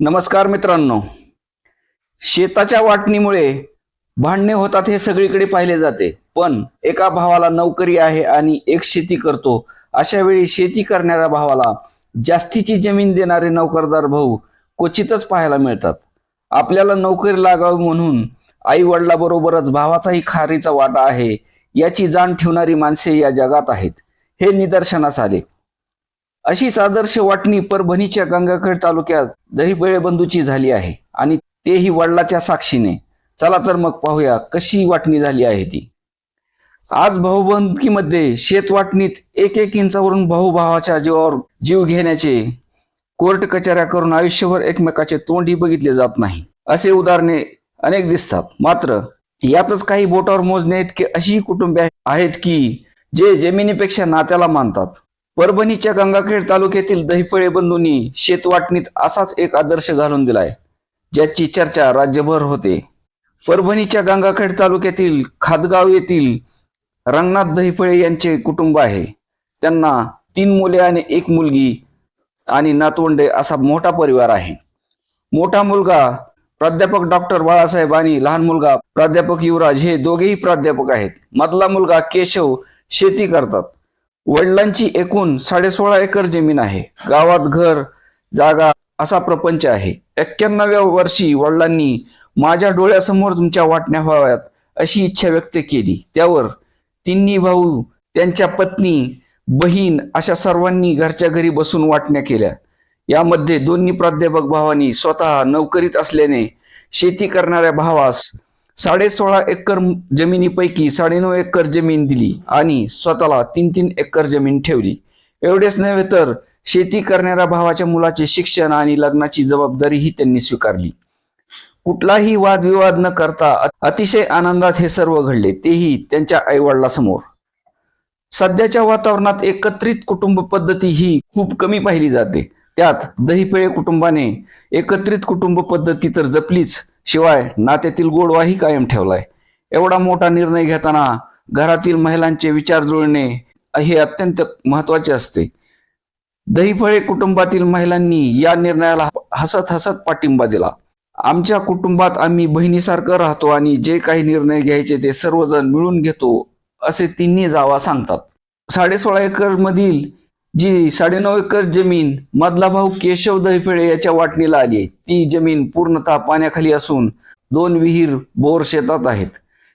नमस्कार मित्रांनो. शेताच्या वाटणीमुळे भांडणे होतात हे सगळीकडे पाहिले जाते. पण एका भावाला नोकरी आहे आणि एक शेती करतो. अशा वेळी शेती करणाऱ्या भावाला जास्तीची जमीन देणारे नोकरदार भाऊ क्वचितच पाहायला मिळतात. आपल्याला नोकरी लागावी म्हणून आई वडिलाबरोबरच भावाचाही खारीचा वाटा आहे याची जाण ठेवणारी माणसे या जगात आहेत. हे निदर्शनास आले. अशीच आदर्श वाटणी परभणीच्या गंगाखेड तालुक्यात दहिबळे बंधूची झाली आहे आणि तेही वडिलाच्या साक्षीने. चला तर मग पाहूया कशी वाटणी झाली आहे ती. आज भाऊबंदकीमध्ये शेत वाटणीत एक एक इंचावरून भाऊ भावाच्या जीवावर जीव घेण्याचे कोर्ट कचऱ्या करून आयुष्यभर एकमेकाचे तोंडही बघितले जात नाही. असे उदाहरणे अनेक दिसतात. मात्र यातच काही बोटावर मोजणे इतके अशी कुटुंबे आहेत की जे जमिनीपेक्षा नात्याला मानतात. परभणीच्या गंगाखेड तालुक्यातील दहीफळे बंधूंनी शेतवाटणीत असाच एक आदर्श घालून दिलाय ज्याची चर्चा राज्यभर होते. परभणीच्या गंगाखेड तालुक्यातील खादगाव येथील रंगनाथ दहीफळे यांचे कुटुंब आहे. त्यांना तीन मुले आणि एक मुलगी आणि नातवंडे असा मोठा परिवार आहे. मोठा मुलगा प्राध्यापक डॉक्टर बाळासाहेब आणि लहान मुलगा प्राध्यापक युवराज हे दोघेही प्राध्यापक आहेत. मधला मुलगा केशव शेती करतात. वडिलांची एकूण साडेसोळा एकर जमीन आहे. गावात घर जागा असा प्रपंच आहे. एक्क्याण्णव्या वर्षी वडिलांनी माझ्या डोळ्यासमोर तुमच्या वाटण्या व्हाव्यात अशी इच्छा व्यक्त केली. त्यावर तिन्ही भाऊ त्यांच्या पत्नी बहीण अशा सर्वांनी घरच्या घरी बसून वाटण्या केल्या. यामध्ये दोन्ही प्राध्यापक भावांनी स्वतः नोकरीत असल्याने शेती करणाऱ्या भावास साडेसोळा एकर जमिनीपैकी साडेनऊ एकर जमीन दिली आणि स्वतःला तीन तीन एकर जमीन ठेवली. एवढेच नव्हे तर शेती करणाऱ्या भावाच्या मुलाचे शिक्षण आणि लग्नाची जबाबदारीही त्यांनी स्वीकारली. कुठलाही वादविवाद न करता अतिशय आनंदात हे सर्व घडले तेही त्यांच्या आईवडिलासमोर. सध्याच्या वातावरणात एकत्रित कुटुंब पद्धती ही खूप कमी पाहिली जाते. त्यात दहीपेळे कुटुंबाने एकत्रित कुटुंब पद्धती तर जपलीच शिवाय नात्यातील गोडवाही कायम ठेवलाय. एवढा मोठा निर्णय घेताना घरातील महिलांचे विचार जुळणे हे अत्यंत महत्त्वाचे असते. दहीफळे कुटुंबातील महिलांनी या निर्णयाला हसत हसत पाठिंबा दिला. आमच्या कुटुंबात आम्ही बहिणीसारखं राहतो आणि जे काही निर्णय घ्यायचे ते सर्वजण मिळून घेतो असे तिन्ही जावा सांगतात. साडेसोळा एकर मधील जी साडेनऊ एकर जमीन मधला भाऊ केशव दहिफेळे याच्या वाटणीला आली ती जमीन पूर्णतः पाण्याखाली असून दोन विहीर बोर शेतात आहेत.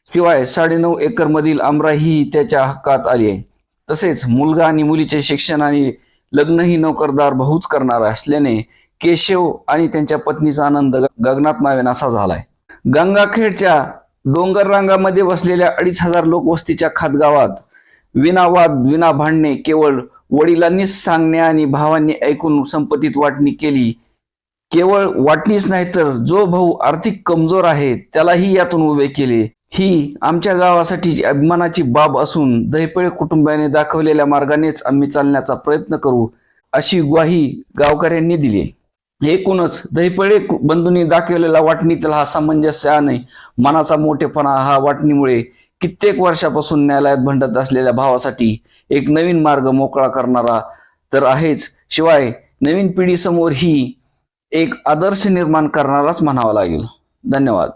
शिवाय साडेनऊ एकर मधील आमराही त्याच्या हक्कात आली आहे. तसेच मुलगा आणि मुलीचे शिक्षण आणि लग्नही नोकरदार भाऊच करणार असल्याने केशव आणि त्यांच्या पत्नीचा आनंद गगनात मावेनासा झालाय. गंगाखेडच्या डोंगर रांगामध्ये बसलेल्या अडीच हजार लोकवस्तीच्या खातगावात विना वाद विना भांडणे केवळ वडिलांनी सांगणे आणि भावांनी ऐकून संपत्तीत वाटणी केली. केवळ वाटणीच नाही तर जो भाऊ आर्थिक कमजोर आहे त्यालाही यातून उभे केले. ही आमच्या गावासाठी अभिमानाची बाब असून दहिपळे कुटुंबाने दाखवलेल्या मार्गानेच आम्ही चालण्याचा प्रयत्न करू अशी ग्वाही गावकऱ्यांनी दिली. एकूणच दहिपळे बंधूंनी दाखवलेला वाटणीतील हा सामंजस्य आणि मनाचा मोठेपणा हा वाटणीमुळे कित्येक वर्षापासून न्यायालयात भांडत असलेल्या भावासाठी एक नवीन मार्ग मोकळा करणारा तर आहेच. शिवाय नवीन पिढीसमोर ही एक आदर्श निर्माण करणाराच म्हणावा लागेल. धन्यवाद.